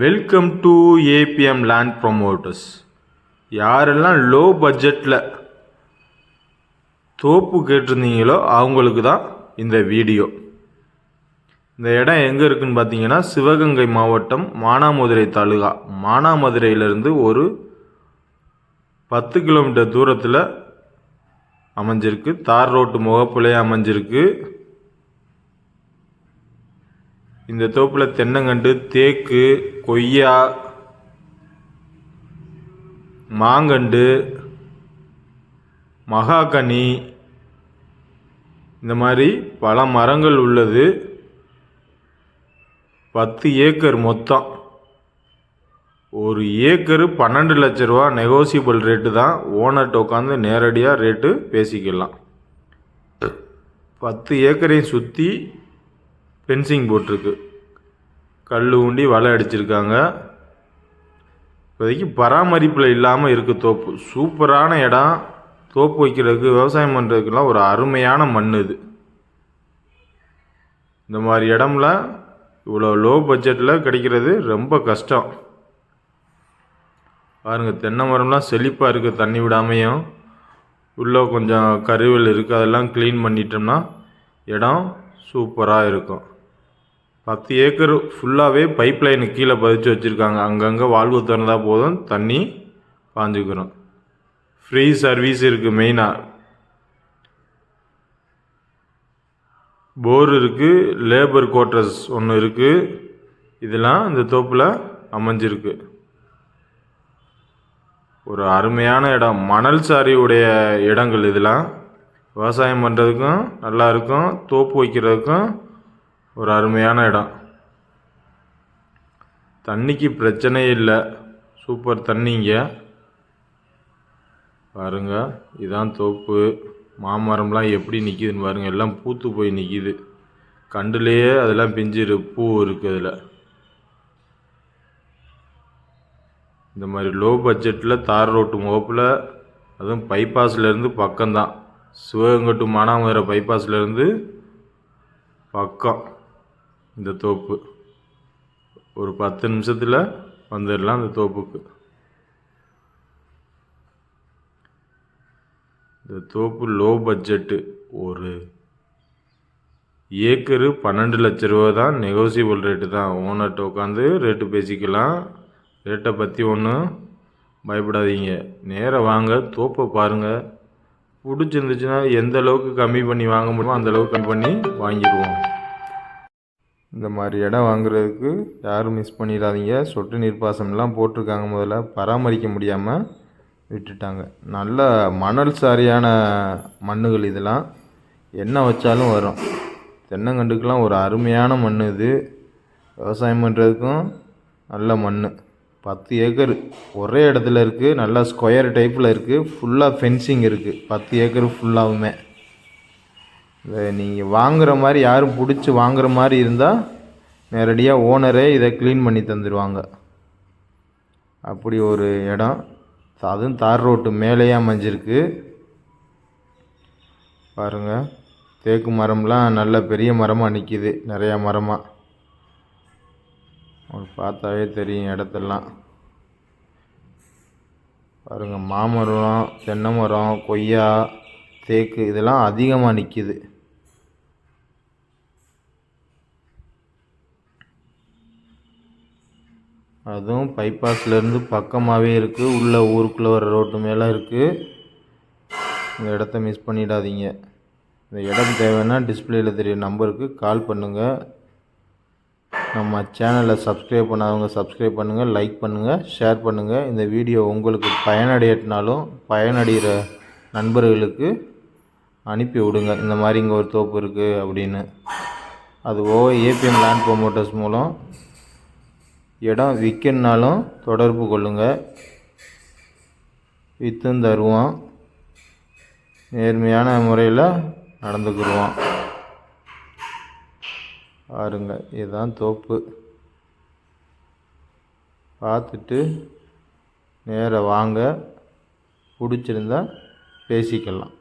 Welcome to APM land promoters யாரெல்லாம் low பட்ஜெட்டில் தோப்பு கேட்டிருந்தீங்களோ அவங்களுக்கு தான் இந்த வீடியோ. இந்த இடம் எங்கே இருக்குன்னு பார்த்தீங்கன்னா சிவகங்கை மாவட்டம் மானாமதுரை தாலுகா. மானாமதுரையிலேருந்து ஒரு பத்து கிலோமீட்டர் தூரத்தில் அமைஞ்சிருக்கு. தார் ரோட்டு முகப்புலையே அமைஞ்சிருக்கு. இந்த தோப்பில் தென்னங்கண்டு தேக்கு கொய்யா மாங்கண்டு மகாகனி இந்த மாதிரி பல மரங்கள் உள்ளது. பத்து ஏக்கர் மொத்தம். ஒரு ஏக்கரு பன்னெண்டு லட்ச ரூபா நெகோசியபிள் ரேட்டு தான். ஓனர்கிட்ட உட்காந்து நேரடியாக ரேட்டு பேசிக்கலாம். பத்து ஏக்கரையும் சுற்றி ஃபென்சிங் போட்டிருக்கு. கல் ஊண்டி வலை அடிச்சிருக்காங்க. இப்போதைக்கு பராமரிப்பில் இல்லாமல் இருக்குது தோப்பு. சூப்பரான இடம். தோப்பு வைக்கிறதுக்கு விவசாயம் பண்ணுறதுக்கெல்லாம் ஒரு அருமையான மண் இது. இந்த மாதிரி இடம்ல இவ்வளோ லோ பட்ஜெட்டில் கிடைக்கிறது ரொம்ப கஷ்டம். பாருங்கள் தென்னை மரம்லாம் செழிப்பாக இருக்குது தண்ணி விடாமையும். உள்ளே கொஞ்சம் கருவில் இருக்குது அதெல்லாம் க்ளீன் பண்ணிட்டோம்னா இடம் சூப்பராக இருக்கும். பத்து ஏக்கர் ஃபுல்லாகவே பைப் லைனு கீழே பதிச்சு வச்சுருக்காங்க. அங்கங்கே வாழ்வு திறந்தால் போதும். தண்ணி பாஞ்சுக்கிறோம். ஃப்ரீ சர்வீஸ் இருக்குது மெயினாக போர் இருக்குது லேபர் குவார்ட்டர்ஸ் ஒன்று இருக்குது இதெல்லாம் இந்த தோப்பில் அமைஞ்சிருக்கு. ஒரு அருமையான இடம். மணல் சாரியுடைய இடங்கள் இதெல்லாம். விவசாயம் பண்ணுறதுக்கும் நல்லா இருக்கும் தோப்பு வைக்கிறதுக்கும் ஒரு அருமையான இடம். தண்ணிக்கு பிரச்சனையே இல்லை. சூப்பர் தண்ணிங்க பாருங்க இதான் தோப்பு. மாமரம்லாம் எப்படி நிற்கிதுன்னு பாருங்கள் எல்லாம் பூத்து போய் நிற்கிது கண்டுலேயே அதெல்லாம் பிஞ்சிரு பூ இருக்குது அதில். இந்த மாதிரி லோ பட்ஜெட்டில் தார் ரோட்டு முகப்பில் அதுவும் பைபாஸ்லேருந்து பக்கம்தான். சிவகங்கை டு மானாமதுரை பைபாஸ்லேருந்து பக்கம் இந்த தோப்பு. ஒரு பத்து நிமிஷத்தில் வந்துடலாம் அந்த தோப்புக்கு. இந்த தோப்பு லோ பட்ஜெட்டு ஒரு ஏக்கரு பன்னெண்டு லட்ச ரூபா தான் நெகோசியபிள் ரேட்டு தான். ஓனர்கிட்ட உட்காந்து ரேட்டு பேசிக்கலாம். ரேட்டை பற்றி ஒன்றும் பயப்படாதீங்க. நேராக வாங்க தோப்பை பாருங்கள் பிடிச்சிருந்துச்சுன்னா எந்த அளவுக்கு கம்மி பண்ணி வாங்க முடியுமோ அந்த அளவுக்கு கம்மி பண்ணி வாங்கிடுவோம். இந்த மாதிரி இடம் வாங்குறதுக்கு யாரும் மிஸ் பண்ணிடாதீங்க. சொட்டு நீர்ப்பாசனம்லாம் போட்டிருக்காங்க முதல்ல. பராமரிக்க முடியாமல் விட்டுட்டாங்க. நல்ல மணல் சாரியான மண்ணுகள் இதெல்லாம். என்ன வச்சாலும் வரும். தென்னங்கண்டுக்கெலாம் ஒரு அருமையான மண் இது. விவசாயம் பண்ணுறதுக்கும் நல்ல மண் பத்து ஏக்கர். ஒரே இடத்துல இருக்குது நல்லா ஸ்கொயர் டைப்பில் இருக்குது ஃபுல்லாக ஃபென்சிங் இருக்குது பத்து ஏக்கர் ஃபுல்லாகவுமே இதை நீங்கள் வாங்குகிற மாதிரி யாரும் பிடிச்சி வாங்குற மாதிரி இருந்தால் நேரடியாக ஓனரே இதை க்ளீன் பண்ணி தந்துடுவாங்க அப்படி ஒரு இடம். அதுவும் தார் ரோட்டு மேலேயே அமைஞ்சிருக்கு. பாருங்கள் தேக்கு மரம்லாம் நல்ல பெரிய மரமாக நிற்கிது நிறையா மரமாக உங்களுக்கு பார்த்தாவே தெரியும் இடத்தெல்லாம். பாருங்கள் மாமரம் தென்னை மரம் கொய்யா தேக்கு இதெல்லாம் அதிகமாக நிற்கிது அதுவும் பைபாஸ்லேருந்து பக்கமாகவே இருக்குது உள்ளே ஊருக்குள்ளே வர ரோட்டு மேலே இருக்குது இந்த இடத்த மிஸ் பண்ணிடாதீங்க. இந்த இடம் தேவைன்னா டிஸ்பிளேயில் தெரிய நம்பருக்கு கால் பண்ணுங்கள் நம்ம சேனலை சப்ஸ்கிரைப் பண்ணாதவங்க சப்ஸ்கிரைப் பண்ணுங்கள் லைக் பண்ணுங்கள் ஷேர் பண்ணுங்கள் இந்த வீடியோ உங்களுக்கு பயனடையட்டினாலும் பயனடைகிற நண்பர்களுக்கு அனுப்பி விடுங்க. இந்த மாதிரி இங்கே ஒரு தோப்பு இருக்குது அப்படின்னு. அது ஓ ஏபிஎம் லேண்ட் ப்ரொமோட்டர்ஸ் மூலம் இடம் விற்கணுனாலும் தொடர்பு கொள்ளுங்கள் விற்றும் தருவோம் நேர்மையான முறையில் நடந்துக்கிடுவோம் பாருங்க இதுதான் தோப்பு. பார்த்துட்டு நேராக வாங்க. பிடிச்சிருந்தா பேசிக்கலாம்.